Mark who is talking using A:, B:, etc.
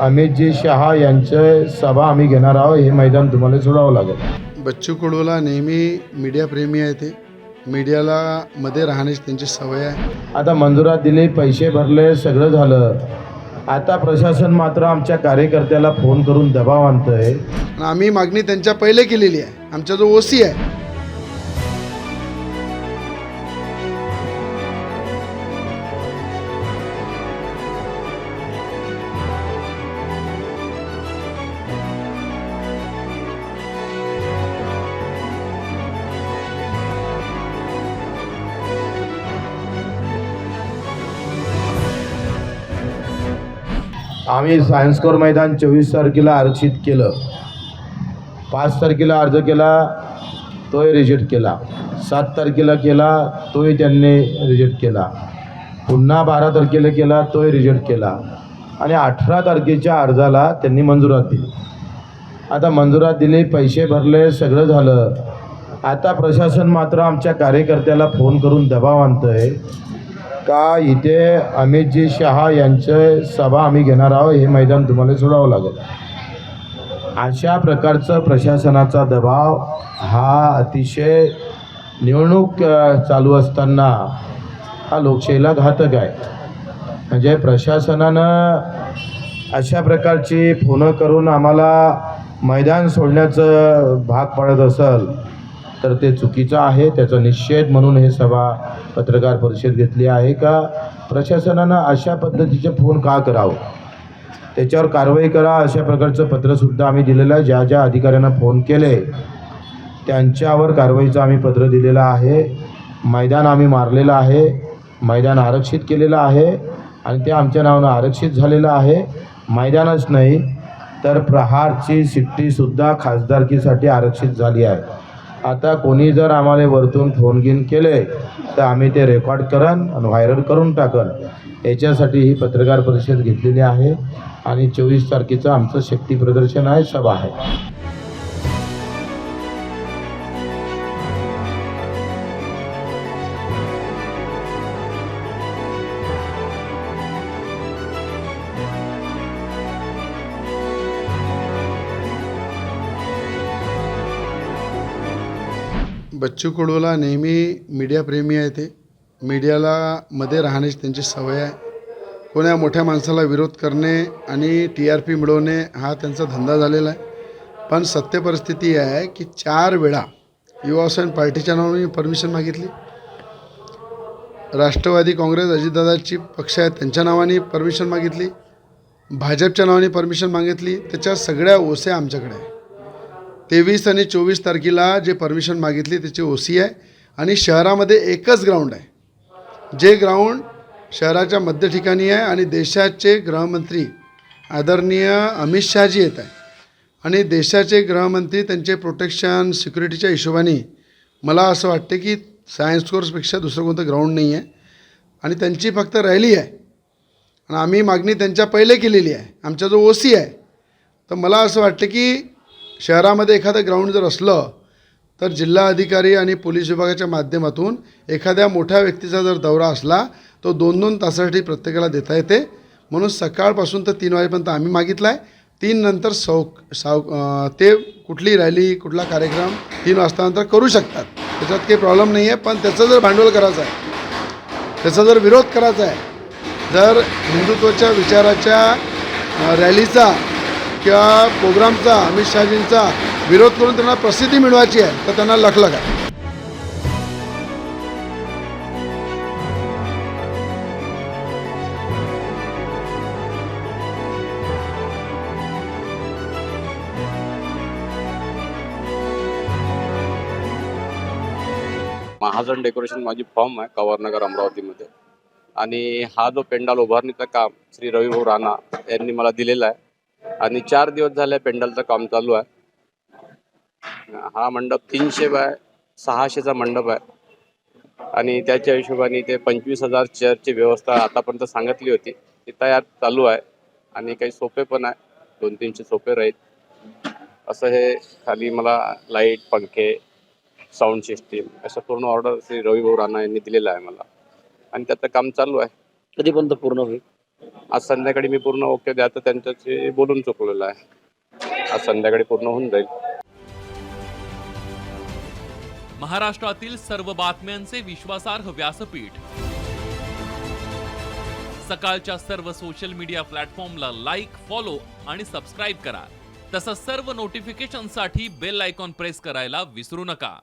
A: अमितजी शहा यांचे सभा आम्ही घेणार आहोत. हे मैदान तुम्हाला सोडावं लागेल.
B: बच्चू कडूला नेहमी मीडियाप्रेमी आहे ते. मीडियाला मध्ये राहण्याची त्यांची सवय आहे.
A: आता मंजुरात दिले पैसे भरले सगळं झालं. आता प्रशासन मात्र आमच्या कार्यकर्त्याला फोन करून दबाव आणतंय.
B: आणि आम्ही मागणी त्यांच्या पहिले केलेली आहे. आमचा जो ओसी आहे
A: आम्ही सायन्सकोर मैदान चोवीस तारखेला आरक्षित केलं. पाच तारखेला अर्ज केला तोही रिजेक्ट केला. सात तारखेला केला तोही त्यांनी रिजेक्ट केला. पुन्हा बारा तारखेला केला तोही रिजेक्ट केला. आणि अठरा तारखेच्या अर्जाला त्यांनी मंजुरात दिली. आता मंजुरात दिली पैसे भरले सगळं झालं. आता प्रशासन मात्र आमच्या कार्यकर्त्याला फोन करून दबाव आणतं आहे का इथे अमितजी शहा यांचे सभा आम्ही घेणार आहोत? हे मैदान तुम्हाला सोडावं लागेल. अशा प्रकारचं प्रशासनाचा दबाव हा अतिशय निवडणूक चालू असताना हा लोकशाहीला घातक आहे. म्हणजे प्रशासनानं अशा प्रकारची फोनं करून आम्हाला मैदान सोडण्याचं भाग पडत असेल तर ते चुकीचं आहे त्याचा निषेध म्हणून हे सभा पत्रकार परिषद घेतली आहे का? प्रशासनानं अशा पद्धतीचे फोन का करावं? त्याच्यावर कारवाई करा अशा प्रकारचं पत्रसुद्धा आम्ही दिलेलं आहे. ज्या ज्या अधिकाऱ्यांना फोन केले त्यांच्यावर कारवाईचं आम्ही पत्र दिलेलं आहे. मैदान आम्ही मारलेलं आहे. मैदान आरक्षित केलेलं आहे आणि ते आमच्या नावानं आरक्षित झालेलं आहे. मैदानच नाही तर प्रहारची सिट्टीसुद्धा खासदारकीसाठी आरक्षित झाली आहे. आता कोणी जर आम्हाला वरतून फोन घेऊन केले तर आम्ही ते रेकॉर्ड करन आणि व्हायरल करून टाकन. याच्यासाठी ही पत्रकार परिषद घेतलेली आहे आणि चोवीस तारखेचं आमचं शक्ती प्रदर्शन आहे सभा आहे.
B: बच्चू कडूला नेहमी मीडियाप्रेमी आहे ते. मीडियाला मध्ये राहण्याची त्यांची सवय आहे. कोण्या मोठ्या माणसाला विरोध करणे आणि टी आर पी मिळवणे हा त्यांचा धंदा झालेला आहे. पण सत्य परिस्थिती आहे की चार वेळा युवासेन पार्टीच्या नावाने परमिशन मागितली. राष्ट्रवादी काँग्रेस अजितदादाची पक्ष आहेत त्यांच्या नावाने परमिशन मागितली. भाजपच्या नावाने परमिशन मागितली. त्याच्या सगळ्या ओसे आमच्याकडे आहे तेवीस आणि चोवीस तारखेला जे परमिशन मागितली त्याची ओ सी आहे आणि शहरामध्ये एकच ग्राउंड आहे. जे ग्राउंड शहराच्या मध्य ठिकाणी आहे आणि देशाचे गृहमंत्री आदरणीय अमित शहाजी येत आहे. आणि देशाचे गृहमंत्री त्यांचे प्रोटेक्शन सिक्युरिटीच्या हिशोबाने मला असं वाटते की सायन्स कोर्सपेक्षा दुसरं कोणतं ग्राउंड नाही आहे. आणि त्यांची फक्त रॅली आहे. आणि आम्ही मागणी त्यांच्या पहिले केलेली आहे. आमचा जो ओ सी आहे. तर मला असं वाटतं की शहरामध्ये एखादं ग्राउंड जर असलं तर जिल्हा अधिकारी आणि पोलीस विभागाच्या माध्यमातून एखाद्या मोठ्या व्यक्तीचा जर दौरा असला तो दोन दोन तासासाठी प्रत्येकाला देता येते. म्हणून सकाळपासून तर तीन वाजेपर्यंत आम्ही मागितला आहे तीन नंतर सौ साव ते कुठली रॅली कुठला कार्यक्रम तीन वाजतानंतर करू शकतात. त्याच्यात काही प्रॉब्लेम नाही आहे पण त्याचं जर भांडवल करायचं आहे त्याचा जर विरोध करायचा आहे जर हिंदुत्वाच्या विचाराच्या रॅलीचा किंवा प्रोग्रामचा अमित शहाजींचा विरोध करून त्यांना प्रसिद्धी मिळवायची आहे तर त्यांना लखलख आहे
C: महाजन डेकोरेशन माझी फॉर्म आहे कवरनगर अमरावतीमध्ये. आणि हा जो पेंडाल उभारणीचं काम श्री रविभाऊ राणा यांनी मला दिलेला आहे आणि चार दिवस झाले पेंडलचं काम चालू आहे. हा मंडप तीनशे बाय सहाशेचा मंडप आहे. आणि त्याच्या हिशोबाने ते पंचवीस हजार चेअरची व्यवस्था आतापर्यंत सांगितली होती. ती तयार चालू आहे. आणि काही सोपे पण आहे. दोन तीनशे सोपे राहील. असं हे खाली मला लाइट पंखे साऊंड सिस्टीम असं पूर्ण ऑर्डर श्री रविभाऊ राणा यांनी दिलेला आहे मला. आणि त्याचं काम चालू आहे.
D: कधीपर्यंत पूर्ण होईल?
C: आज संध्याकाळी मी पूर्ण ओके द्या तर त्यांच्याशी बोलून चुकलेलं आहे. आज संध्याकाळी पूर्ण होऊन जाईल.
D: महाराष्ट्रातील सर्व बातम्यांचे विश्वासार्ह व्यासपीठ. सकाळच्या सर्व सोशल मीडिया प्लॅटफॉर्मला लाईक फॉलो आणि सबस्क्राईब करा. तसंच सर्व नोटिफिकेशनसाठी बेल आयकॉन प्रेस करायला विसरू नका.